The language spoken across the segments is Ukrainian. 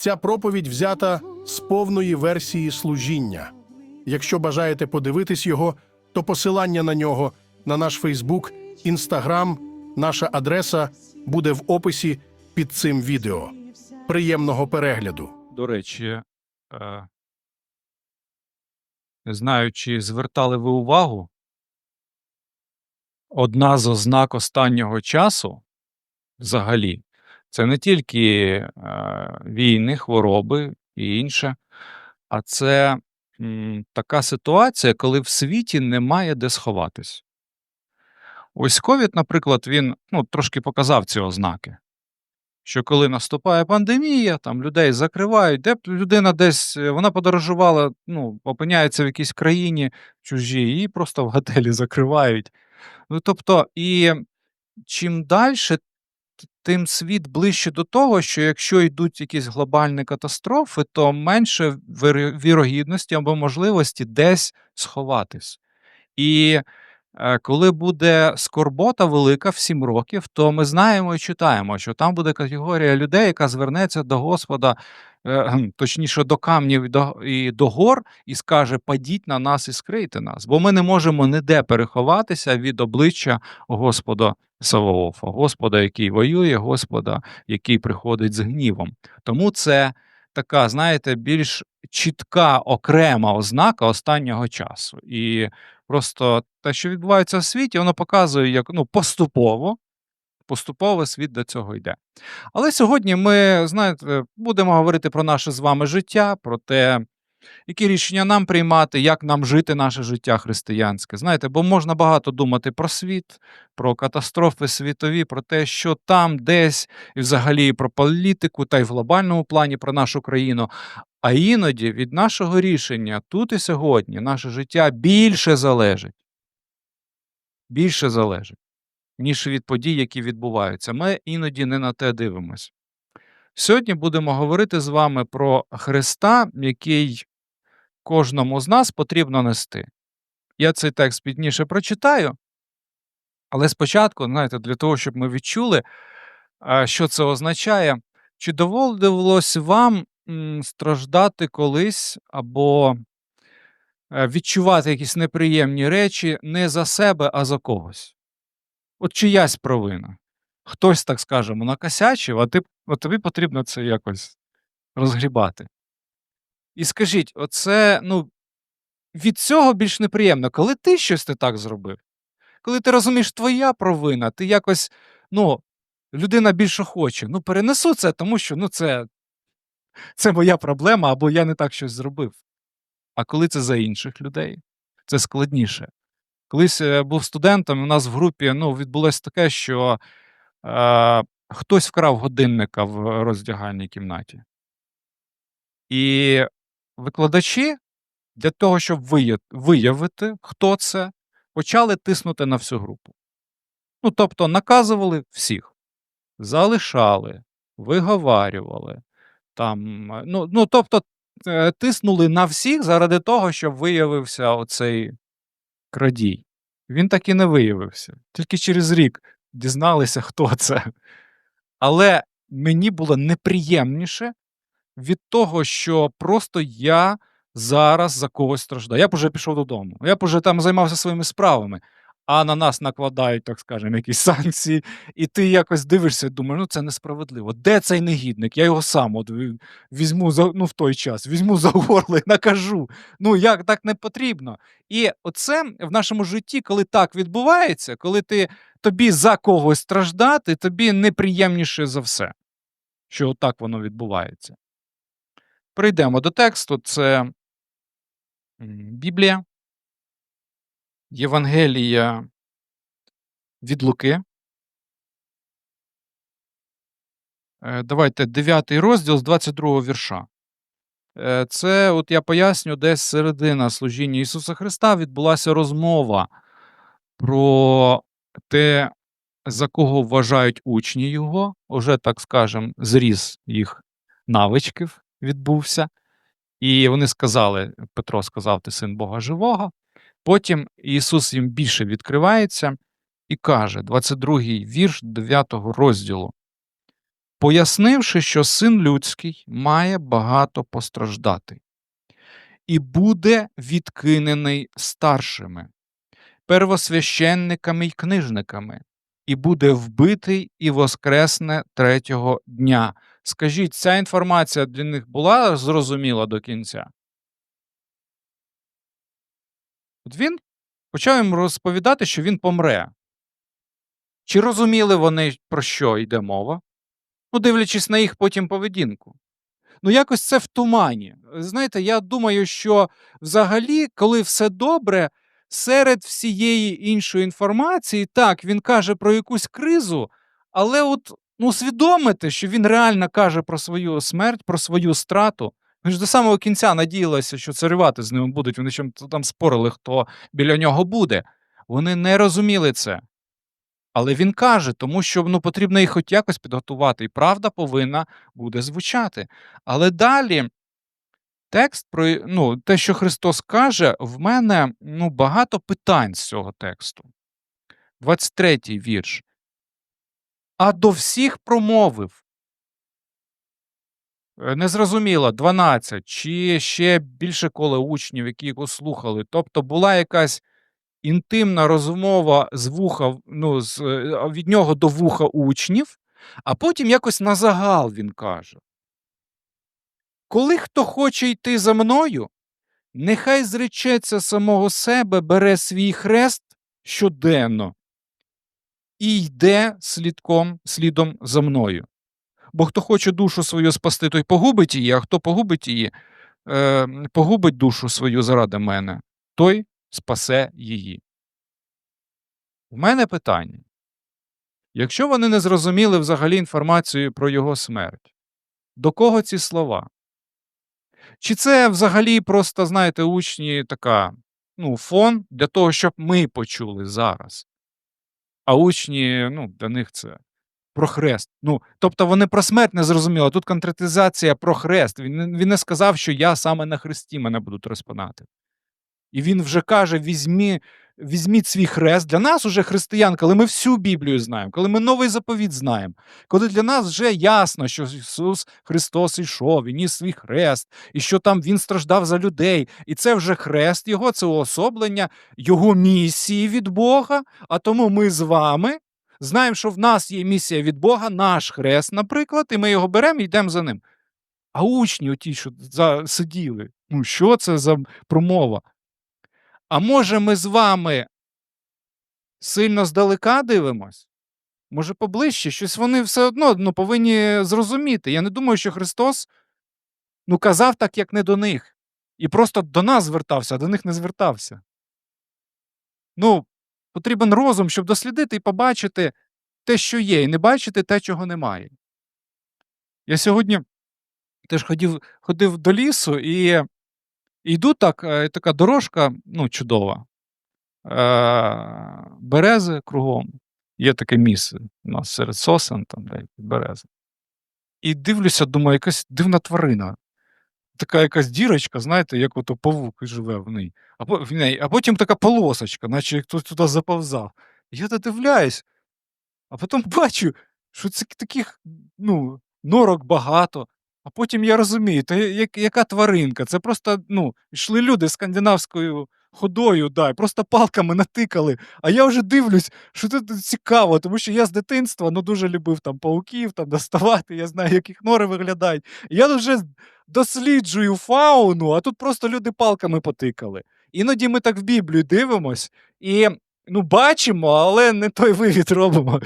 Ця проповідь взята з повної версії служіння. Якщо бажаєте подивитись його, то посилання на нього на наш Фейсбук, Інстаграм, наша адреса буде в описі під цим відео. Приємного перегляду! До речі, е, не знаю, чи звертали ви увагу, одна з ознак останнього часу взагалі це не тільки е, війни, хвороби і інше, а це така ситуація, коли в світі немає де сховатись. Ось ковід, наприклад, він ну, трошки показав ці ознаки що коли наступає пандемія, там людей закривають, де людина десь е, вона подорожувала, ну, опиняється в якійсь країні чужій, її просто в готелі закривають. Ну, тобто, і чим далі, тим світ ближче до того, що якщо йдуть якісь глобальні катастрофи, то менше вірогідності або можливості десь сховатись. І Е, коли буде скорбота велика в 7 років, то ми знаємо і читаємо, що там буде категорія людей, яка звернеться до Господа, е, точніше до камнів і до гор, і скаже: Падіть на нас і скрийте нас, бо ми не можемо ніде переховатися від обличчя Господа Саваофа, Господа, який воює, Господа, який приходить з гнівом. Тому це така, знаєте, більш чітка окрема ознака останнього часу. І Просто те, що відбувається в світі, воно показує, як ну, поступово, поступово світ до цього йде. Але сьогодні ми, знаєте, будемо говорити про наше з вами життя, про те, які рішення нам приймати, як нам жити наше життя християнське. Знаєте, бо можна багато думати про світ, про катастрофи світові, про те, що там, десь, і взагалі про політику, та й в глобальному плані про нашу країну. А іноді від нашого рішення тут і сьогодні наше життя більше залежить. Більше залежить, ніж від подій, які відбуваються. Ми іноді не на те дивимось. Сьогодні будемо говорити з вами про Христа, який кожному з нас потрібно нести. Я цей текст пізніше прочитаю, але спочатку, знаєте, для того, щоб ми відчули, що це означає, чи доводилось вам страждати колись або е, відчувати якісь неприємні речі не за себе, а за когось. От чиясь провина. Хтось, так скажемо, накосячив, а ти, от тобі потрібно це якось розгрібати. І скажіть, оце, ну, від цього більш неприємно, коли ти щось не так зробив, коли ти розумієш, твоя провина, ти якось, ну, людина більше хоче. Ну, перенесу це, тому що ну, це, це моя проблема, або я не так щось зробив. А коли це за інших людей, це складніше. Колись е, був студентом, у нас в групі ну, відбулося таке, що е, хтось вкрав годинника в роздягальній кімнаті. І викладачі для того, щоб виявити, хто це, почали тиснути на всю групу. Ну, тобто наказували всіх, залишали, виговарювали, там, ну, ну тобто е, тиснули на всіх заради того, щоб виявився оцей крадій. Він так і не виявився. Тільки через рік дізналися, хто це. Але мені було неприємніше від того, що просто я зараз за когось страждаю. Я б уже пішов додому. Я б уже там займався своїми справами, а на нас накладають, так скажемо, якісь санкції, і ти якось дивишся і думаєш, ну це несправедливо. Де цей негідник? Я його сам от візьму за ну, в той час, візьму за горло і накажу. Ну як так не потрібно? І оце в нашому житті, коли так відбувається, коли ти тобі за когось страждати, тобі неприємніше за все, що отак воно відбувається. Прийдемо до тексту. Це Біблія, Євангелія від Луки. Е, Давайте 9 розділ з 22 вірша. Е, Це, от я поясню, десь середина служіння Ісуса Христа відбулася розмова про те, за кого вважають учні Його, уже, так скажем, зріз їх навичків відбувся. І вони сказали, Петро сказав, ти син Бога живого. Потім Ісус їм більше відкривається і каже, 22 вірш 9 розділу. пояснивши, що син людський має багато постраждати і буде відкинений старшими, первосвященниками й книжниками, і буде вбитий і воскресне третього дня. Скажіть, ця інформація для них була зрозуміла до кінця? От він почав їм розповідати, що він помре. Чи розуміли вони, про що йде мова? Ну, дивлячись на їх потім поведінку. Ну, якось це в тумані. Знаєте, я думаю, що взагалі, коли все добре, серед всієї іншої інформації, так, він каже про якусь кризу, але от ну, усвідомити, що він реально каже про свою смерть, про свою страту. Ми ж до самого кінця надіялися, що царювати з ними будуть. Вони чим там спорили, хто біля нього буде. Вони не розуміли це. Але він каже, тому що ну, потрібно їх хоч якось підготувати, і правда повинна буде звучати. Але далі текст про ну, те, що Христос каже, в мене ну, багато питань з цього тексту. 23-й вірш. А до всіх промовив. Е, Незрозуміло, 12, чи ще більше коло учнів, які його слухали. Тобто була якась інтимна розмова з вуха, ну, з, е, від нього до вуха учнів, а потім якось на загал він каже: Коли хто хоче йти за мною, нехай зречеться самого себе, бере свій хрест щоденно і йде слідком, слідом за мною. Бо хто хоче душу свою спасти, той погубить її, а хто погубить її, е, погубить душу свою заради мене, той спасе її. В мене питання. Якщо вони не зрозуміли взагалі інформацію про його смерть, до кого ці слова? Чи це взагалі просто, знаєте, учні така, ну, фон для того, щоб ми почули зараз? А учні, ну, для них це про хрест. Ну, тобто вони про смерть не зрозуміли. Тут конкретизація про хрест. Він, не- він не сказав, що я саме на хресті мене будуть розпинати. І він вже каже: візьмі, візьміть свій хрест. Для нас, уже християн, коли ми всю Біблію знаємо, коли ми новий заповіт знаємо, коли для нас вже ясно, що Ісус Христос ішов, і ніс свій хрест, і що там Він страждав за людей. І це вже хрест Його, це уособлення Його місії від Бога. А тому ми з вами знаємо, що в нас є місія від Бога, наш хрест, наприклад, і ми його беремо і йдемо за ним. А учні, оті, що сиділи, ну що це за промова? А може, ми з вами сильно здалека дивимось? Може, поближче? Щось вони все одно ну, повинні зрозуміти. Я не думаю, що Христос ну, казав так, як не до них. І просто до нас звертався, а до них не звертався. Ну, потрібен розум, щоб дослідити і побачити те, що є, і не бачити те, чого немає. Я сьогодні теж ходив, ходив до лісу і і йду так, е, така дорожка, ну, чудова. Е, берези кругом. Є таке місце у нас серед сосен, там, де берези. І дивлюся, думаю, якась дивна тварина. Така якась дірочка, знаєте, як ото павук живе в ній. А, в неї. а потім така полосочка, наче як хтось туди заповзав. Я додивляюсь, а потім бачу, що це таких ну, норок багато. А потім я розумію, то як, яка тваринка? Це просто ну, йшли люди скандинавською ходою, да, і просто палками натикали. А я вже дивлюсь, що це цікаво, тому що я з дитинства ну, дуже любив там пауків там, доставати, я знаю, як їх нори виглядають. Я вже досліджую фауну, а тут просто люди палками потикали. Іноді ми так в Біблію дивимось і ну, бачимо, але не той вивід робимо.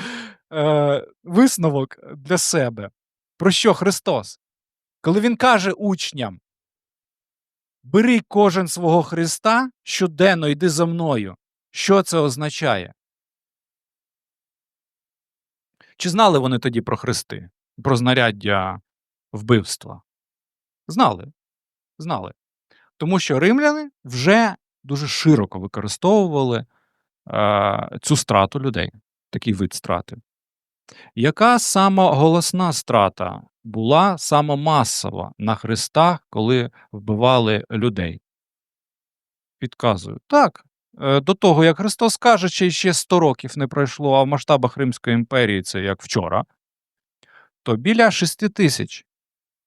Е, висновок для себе. Про що Христос? Коли Він каже учням: бери кожен свого Христа щоденно йди за мною. Що це означає? Чи знали вони тоді про хрести, про знаряддя вбивства? Знали. Знали. Тому що римляни вже дуже широко використовували е, цю страту людей, такий вид страти. Яка сама голосна страта була сама масова на хрестах, коли вбивали людей? Підказую. Так. е, До того, як Христос каже, ще ще 100 років не пройшло, а в масштабах Римської імперії це як вчора, Тобто біля 6 тисяч,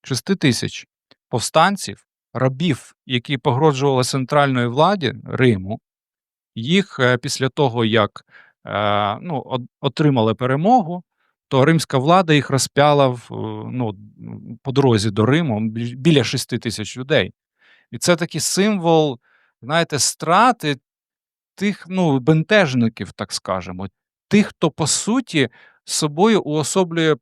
6 тисяч повстанців, рабів, які погрожували центральної владі Риму, їх е, після того, як е, ну, отримали перемогу, то римська влада їх розпяла в, е, ну, по дорозі до Риму біля 6 тисяч людей. І це такий символ, знаєте, страти тих ну, бентежників, так скажемо, тих, хто по суті собою уособлює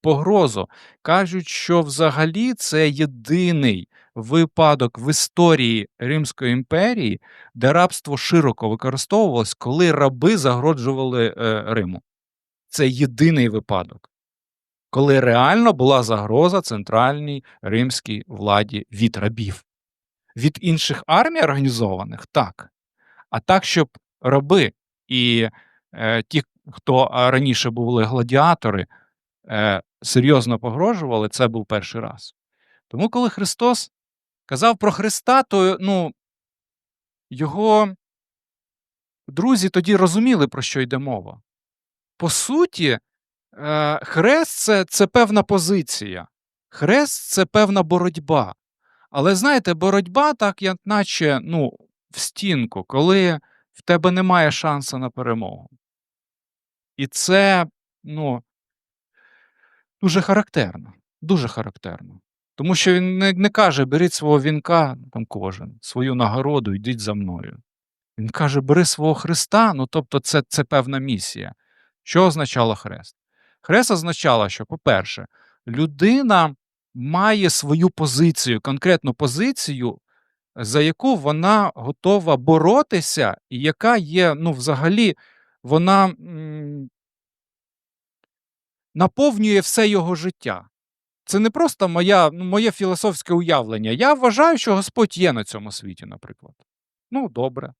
погрозу. Кажуть, що взагалі це єдиний випадок в історії Римської імперії, де рабство широко використовувалось, коли раби загроджували е, Риму. Це єдиний випадок, коли реально була загроза центральній римській владі від рабів. Від інших армій організованих так. А так, щоб раби і е, ті, хто раніше були гладіатори, е, серйозно погрожували, це був перший раз. Тому, коли Христос казав про Христа, то ну, його друзі тоді розуміли, про що йде мова. По суті, е, хрест це, це певна позиція, хрест це певна боротьба. Але знаєте, боротьба так, як наче ну, в стінку, коли в тебе немає шансу на перемогу. І це ну, дуже характерно. Дуже характерно. Тому що він не, не каже: беріть свого вінка, там кожен, свою нагороду, йдіть за мною. Він каже: бери свого Христа, ну тобто, це, це певна місія. Що означало хрест? Хрест означало, що, по-перше, людина має свою позицію, конкретну позицію, за яку вона готова боротися, і яка є, ну, взагалі, вона м, наповнює все його життя. Це не просто моя, ну, моє філософське уявлення. Я вважаю, що Господь є на цьому світі, наприклад. Ну, добре.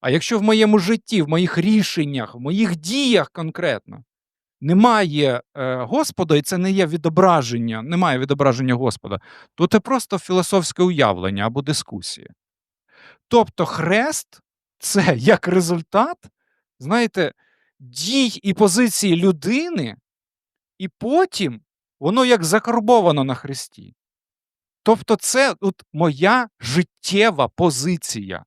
А якщо в моєму житті, в моїх рішеннях, в моїх діях конкретно немає е, Господа, і це не є відображення, немає відображення Господа, то це просто філософське уявлення або дискусія. Тобто хрест це як результат, знаєте, дій і позиції людини, і потім воно як закарбовано на хресті. Тобто, це от моя життєва позиція,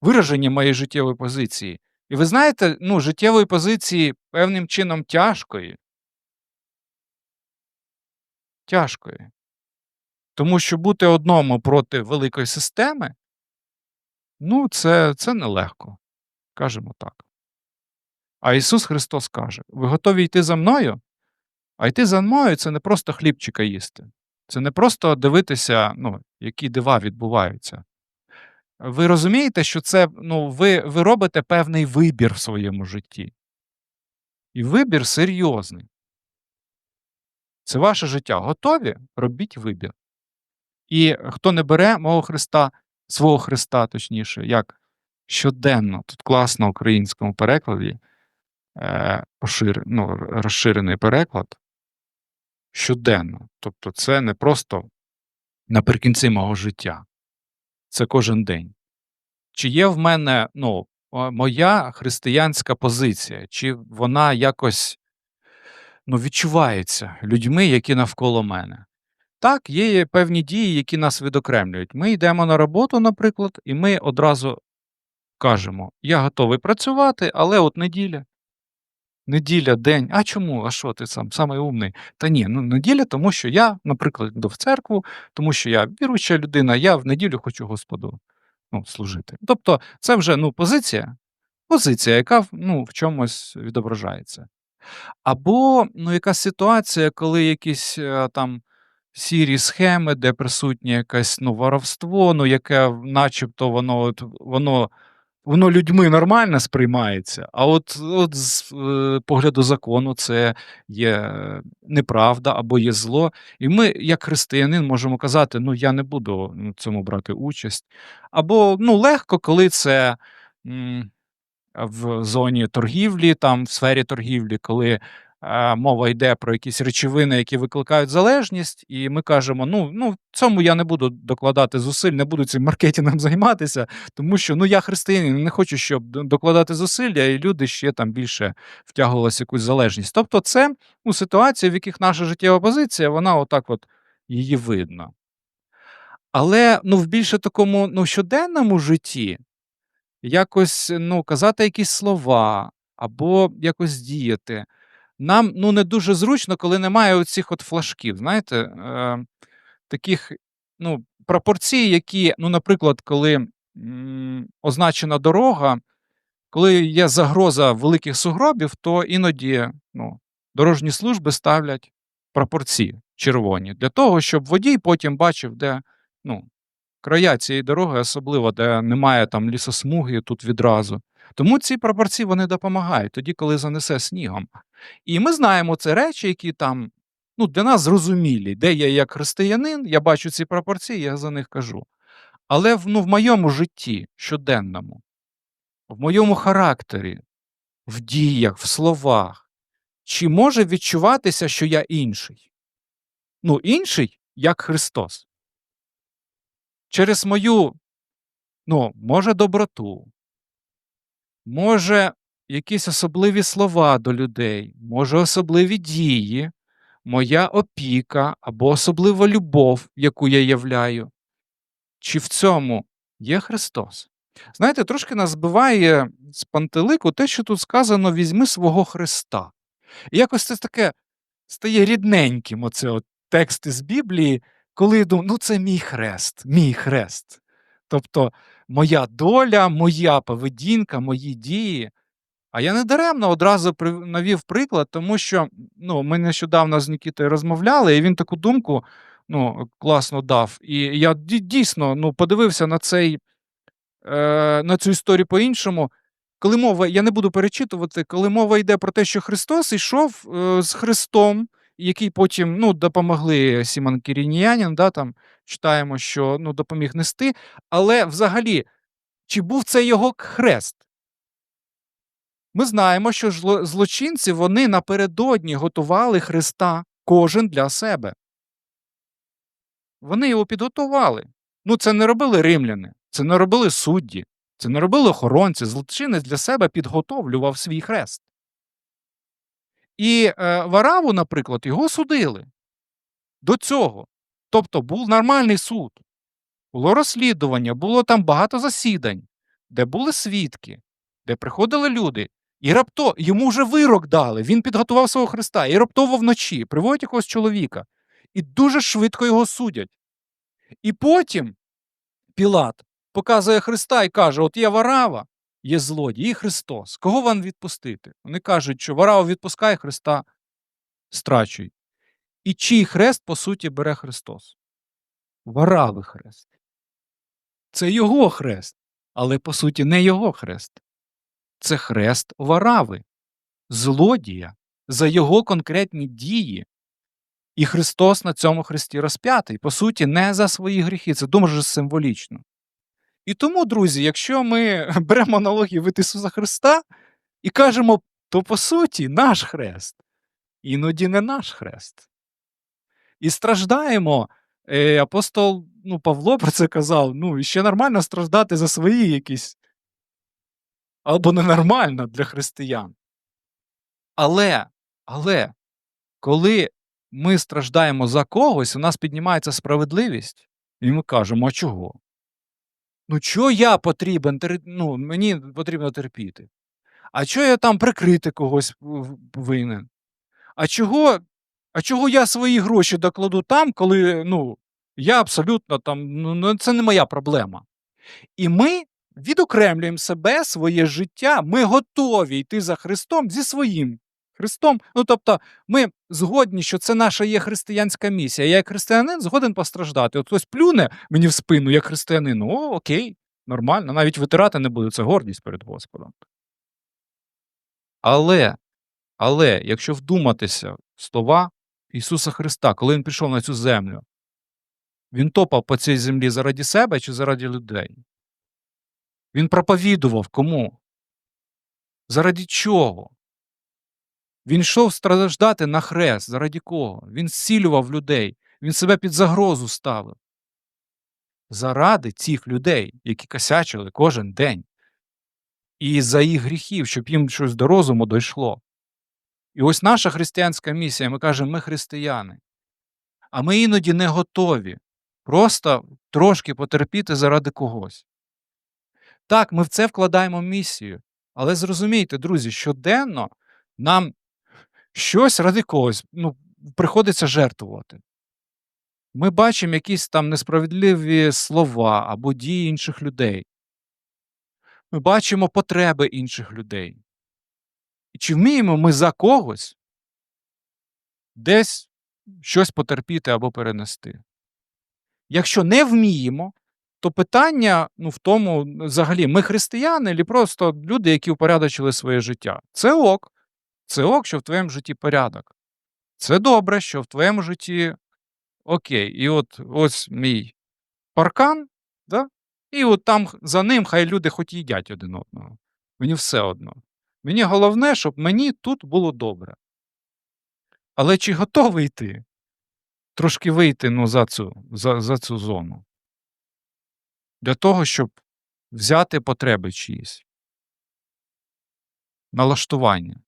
вираження моєї життєвої позиції. І ви знаєте, ну, життєвої позиції певним чином тяжкої. Тяжкої. Тому що бути одному проти великої системи, ну, це, це нелегко. Кажемо так. А Ісус Христос каже: ви готові йти за мною? А йти за мною це не просто хлібчика їсти. Це не просто дивитися, ну, які дива відбуваються. Ви розумієте, що це ну, ви, ви робите певний вибір в своєму житті. І вибір серйозний. Це ваше життя. Готові? Робіть вибір. І хто не бере мого Христа, свого Христа, точніше, як щоденно, тут класно в українському перекладі, е, пошир, ну, розширений переклад, щоденно. Тобто, це не просто наприкінці мого життя, це кожен день. Чи є в мене ну, моя християнська позиція, чи вона якось ну, відчувається людьми, які навколо мене? Так, є певні дії, які нас відокремлюють. Ми йдемо на роботу, наприклад, і ми одразу кажемо: я готовий працювати, але от неділя. Неділя, день. А чому? А що ти сам самий умний? Та ні, ну неділя, тому що я, наприклад, йду в церкву, тому що я віруюча людина, я в неділю хочу Господу ну, служити. Тобто, це вже ну, позиція, позиція, яка ну, в чомусь відображається. Або ну, якась ситуація, коли якісь е, там сірі схеми, де присутнє якесь ну, воровство, ну, яке начебто воно, воно, воно людьми нормально сприймається, а от, от з е, погляду закону це є е, неправда або є зло. І ми, як християнин, можемо казати, ну я не буду в цьому брати участь. Або ну, легко, коли це. в зоні торгівлі, там в сфері торгівлі, коли мова йде про якісь речовини, які викликають залежність, і ми кажемо: ну, ну цьому я не буду докладати зусиль, не буду цим маркетингом займатися, тому що ну я християнин, не хочу, щоб докладати зусилля, і люди ще там більше втягувалися якусь залежність. Тобто, це ну, ситуації, в яких наша життєва позиція, вона отак, от її видно. Але ну, в більше такому ну, щоденному житті якось ну, казати якісь слова або якось діяти. Нам ну, не дуже зручно, коли немає оцих от флажків. Знаєте, е, таких ну, пропорцій, які, ну, наприклад, коли м, означена дорога, коли є загроза великих сугробів, то іноді ну, дорожні служби ставлять прапорці червоні для того, щоб водій потім бачив, де ну, края цієї дороги, особливо, де немає там лісосмуги тут відразу. Тому ці прапорці вони допомагають тоді, коли занесе снігом. І ми знаємо це речі, які там ну, для нас зрозумілі, де я як християнин, я бачу ці прапорці, я за них кажу. Але ну, в моєму житті щоденному, в моєму характері, в діях, в словах, чи може відчуватися, що я інший? Ну, інший як Христос. Через мою, ну, може, доброту, може, якісь особливі слова до людей, може, особливі дії, моя опіка або особлива любов, яку я являю. Чи в цьому є Христос? Знаєте, трошки нас збиває з пантелику те, що тут сказано: візьми свого Христа. І якось це таке стає рідненьким, оце от текст із Біблії, коли я думаю, ну це мій хрест, мій хрест. Тобто моя доля, моя поведінка, мої дії. А я не даремно одразу навів приклад, тому що ну, ми нещодавно з Нікітою розмовляли, і він таку думку ну, класно дав. І я дійсно ну, подивився на цей е, на цю історію по-іншому. Коли мова, я не буду перечитувати, коли мова йде про те, що Христос йшов е, з Христом, який потім ну, допомогли Сімон Кірінянин, да, там читаємо, що ну, допоміг нести. Але взагалі, чи був це його хрест? Ми знаємо, що злочинці вони напередодні готували Христа кожен для себе. Вони його підготували. Ну, це не робили римляни, це не робили судді, це не робили охоронці. Злочинець для себе підготовлював свій хрест. І е, Вараву, наприклад, його судили до цього. Тобто був нормальний суд, було розслідування, було там багато засідань, де були свідки, де приходили люди. І рапто йому вже вирок дали. Він підготував свого Христа, і раптово вночі приводять якогось чоловіка, і дуже швидко його судять. І потім Пілат показує Христа і каже: От є Варава, є злодій, і Христос. Кого вам відпустити? Вони кажуть, що Варава відпускає Христа страчуй. І чий хрест, по суті, бере Христос? Варави хрест. Це його хрест, але по суті не його хрест. Це хрест Варави, злодія за його конкретні дії. І Христос на цьому хресті розп'ятий, по суті, не за свої гріхи. Це дуже символічно. І тому, друзі, якщо ми беремо аналогію від Ісуса Христа і кажемо, то по суті наш хрест, іноді не наш хрест. І страждаємо. Е, апостол ну, Павло про це казав: ну, ще нормально страждати за свої якісь. Або ненормально для християн. Але, але, коли ми страждаємо за когось, у нас піднімається справедливість, і ми кажемо, а чого? Ну, чого я потрібен, ну, мені потрібно терпіти? А чого я там прикрити когось в- повинен? А чого, а чого я свої гроші докладу там, коли ну, я абсолютно там, ну, ну, це не моя проблема. І ми відокремлюємо себе, своє життя, ми готові йти за Христом зі своїм Христом. Ну, тобто, ми згодні, що це наша є християнська місія. Я як християнин згоден постраждати. От хтось плюне мені в спину як християнину, о, окей, нормально, навіть витирати не буду, це гордість перед Господом. Але, але, якщо вдуматися в слова Ісуса Христа, коли Він пішов на цю землю, Він топав по цій землі заради себе чи заради людей? Він проповідував кому? Заради чого? Він йшов страждати на хрест. Заради кого? Він зцілював людей, він себе під загрозу ставив. Заради цих людей, які косячили кожен день. І за їх гріхів, щоб їм щось до розуму дійшло. І ось наша християнська місія, ми кажемо, ми християни. А ми іноді не готові просто трошки потерпіти заради когось. Так, ми в це вкладаємо місію. Але зрозумійте, друзі, щоденно нам щось ради когось ну, приходиться жертвувати. Ми бачимо якісь там несправедливі слова або дії інших людей. Ми бачимо потреби інших людей. І чи вміємо ми за когось десь щось потерпіти або перенести? Якщо не вміємо, то питання ну, в тому, взагалі, ми християни, чи просто люди, які упорядочили своє життя. Це ок. Це ок, що в твоєму житті порядок. Це добре, що в твоєму житті окей. І от ось мій паркан, да? і от там за ним хай люди хоч їдять один одного. Мені все одно. Мені головне, щоб мені тут було добре. Але чи готовий ти трошки вийти ну, за, цю, за, за цю зону? Для того, щоб взяти потреби чиїсь. Налаштування.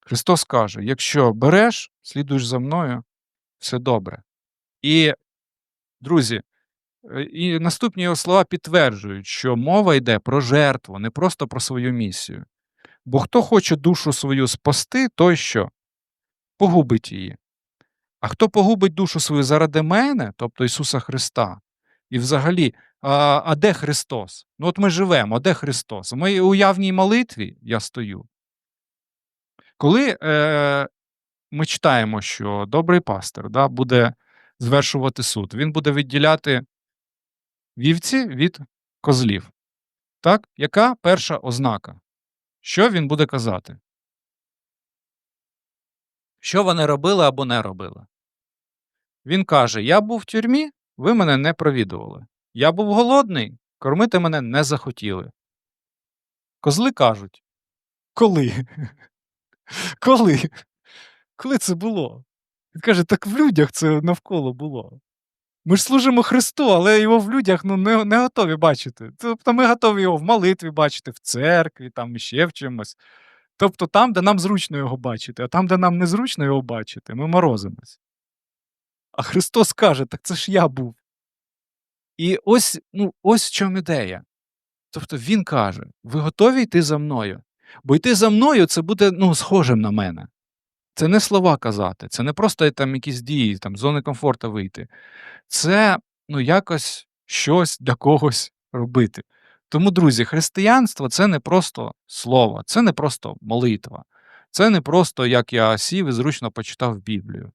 Христос каже: якщо береш, слідуєш за мною, все добре. І, друзі, е, і наступні його слова підтверджують, що мова йде про жертву, не просто про свою місію. Бо хто хоче душу свою спасти, той що погубить її. А хто погубить душу свою заради мене, тобто Ісуса Христа, і взагалі, а, а де Христос? Ну от ми живемо, а де Христос? В моїй уявній молитві я стою. Коли е, ми читаємо, що добрий пастир да, буде звершувати суд, він буде відділяти вівці від козлів. Так? Яка перша ознака? Що він буде казати? Що вони робили або не робили? Він каже: Я був в тюрмі, ви мене не провідували. Я був голодний, кормити мене не захотіли. Козли кажуть: Коли? Коли? Коли це було? Він каже, так в людях це навколо було. Ми ж служимо Христу, але його в людях ну, не, не готові бачити. Тобто ми готові його в молитві бачити, в церкві, там ще в чимось. Тобто там, де нам зручно його бачити, а там, де нам незручно його бачити, ми морозимось. А Христос каже, так це ж я був. І ось, ну, ось в чому ідея. Тобто Він каже: ви готові йти за мною? Бо йти за мною це буде ну, схожим на мене. Це не слова казати, це не просто там якісь дії, там, зони комфорту вийти. Це ну, якось щось для когось робити. Тому, друзі, християнство це не просто слово, це не просто молитва, це не просто як я сів і зручно почитав Біблію.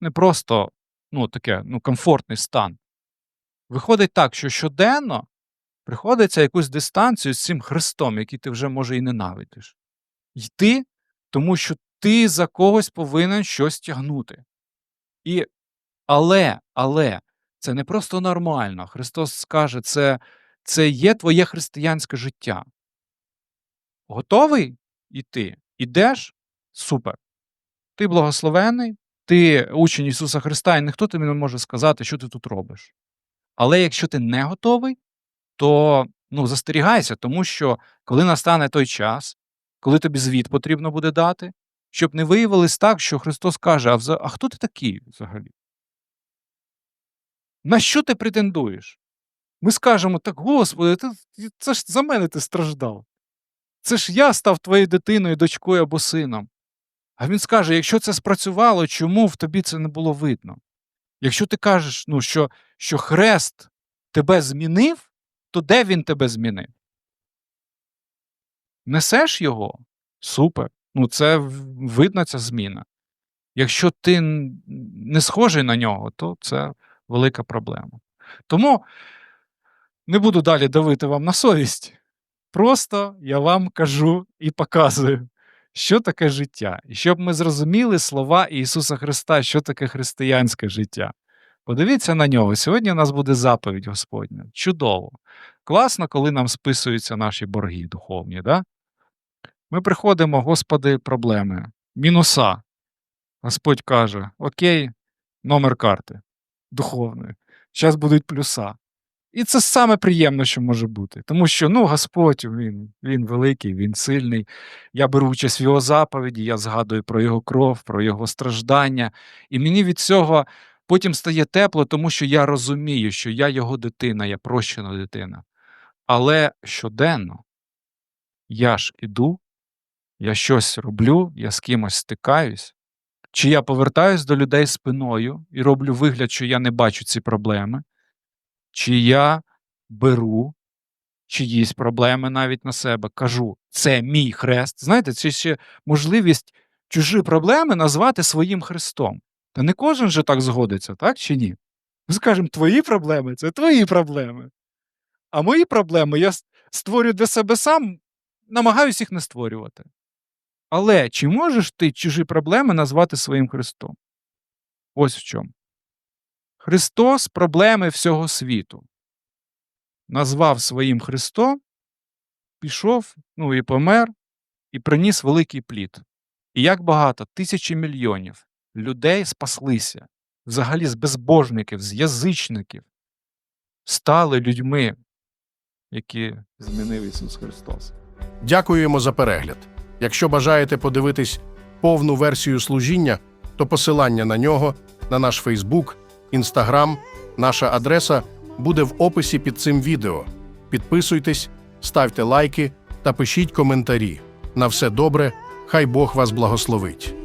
Не просто ну, таке ну, комфортний стан. Виходить так, що щоденно приходиться якусь дистанцію з цим Христом, який ти вже може і ненавидиш. Йти, тому що ти за когось повинен щось тягнути. І, але, але, це не просто нормально. Христос скаже, це, це є твоє християнське життя. Готовий іти? Ідеш? Супер. Ти благословений, ти учень Ісуса Христа, і ніхто тобі не може сказати, що ти тут робиш. Але якщо ти не готовий, то ну, застерігайся, тому що коли настане той час, коли тобі звіт потрібно буде дати, щоб не виявилось так, що Христос каже: а, а хто ти такий взагалі? На що ти претендуєш? Ми скажемо, так, Господи, ти- це ж за мене ти страждав. Це ж я став твоєю дитиною, дочкою або сином. А він скаже: якщо це спрацювало, чому в тобі це не було видно? Якщо ти кажеш, ну, що, що хрест тебе змінив, то де він тебе змінив? Несеш його? Супер. Ну, це в- видно ця зміна. Якщо ти не схожий на нього, то це велика проблема. Тому не буду далі давити вам на совість. Просто я вам кажу і показую, що таке життя. І щоб ми зрозуміли слова Ісуса Христа, що таке християнське життя. Подивіться на нього. Сьогодні у нас буде заповідь Господня. Чудово. Класно, коли нам списуються наші борги духовні. Да? Ми приходимо, Господи, проблеми. мінуса. Господь каже: Окей, номер карти духовної. Зараз будуть плюса. І це саме приємне, що може бути. Тому що ну, Господь він, він великий, він сильний. Я беру участь в його заповіді, я згадую про його кров, про його страждання. І мені від цього потім стає тепло, тому що я розумію, що я його дитина, я прощена дитина. Але щоденно я ж іду, я щось роблю, я з кимось стикаюсь, чи я повертаюсь до людей спиною і роблю вигляд, що я не бачу ці проблеми, чи я беру чиїсь проблеми навіть на себе, кажу, це мій хрест. Знаєте, це ще можливість чужі проблеми назвати своїм хрестом. Та не кожен же так згодиться, так чи ні? Ми скажемо, твої проблеми це твої проблеми. А мої проблеми я створю для себе сам, намагаюся їх не створювати. Але чи можеш ти чужі проблеми назвати своїм Христом? Ось в чому. Христос проблеми всього світу. Назвав своїм Христом, пішов, ну і помер, і приніс великий плід. І як багато, тисячі мільйонів людей спаслися, взагалі з безбожників, з язичників, стали людьми, які змінив Ісус Христос. Дякуємо за перегляд. Якщо бажаєте подивитись повну версію служіння, то посилання на нього на наш Фейсбук, Інстаграм, наша адреса буде в описі під цим відео. Підписуйтесь, ставте лайки та пишіть коментарі. На все добре, хай Бог вас благословить.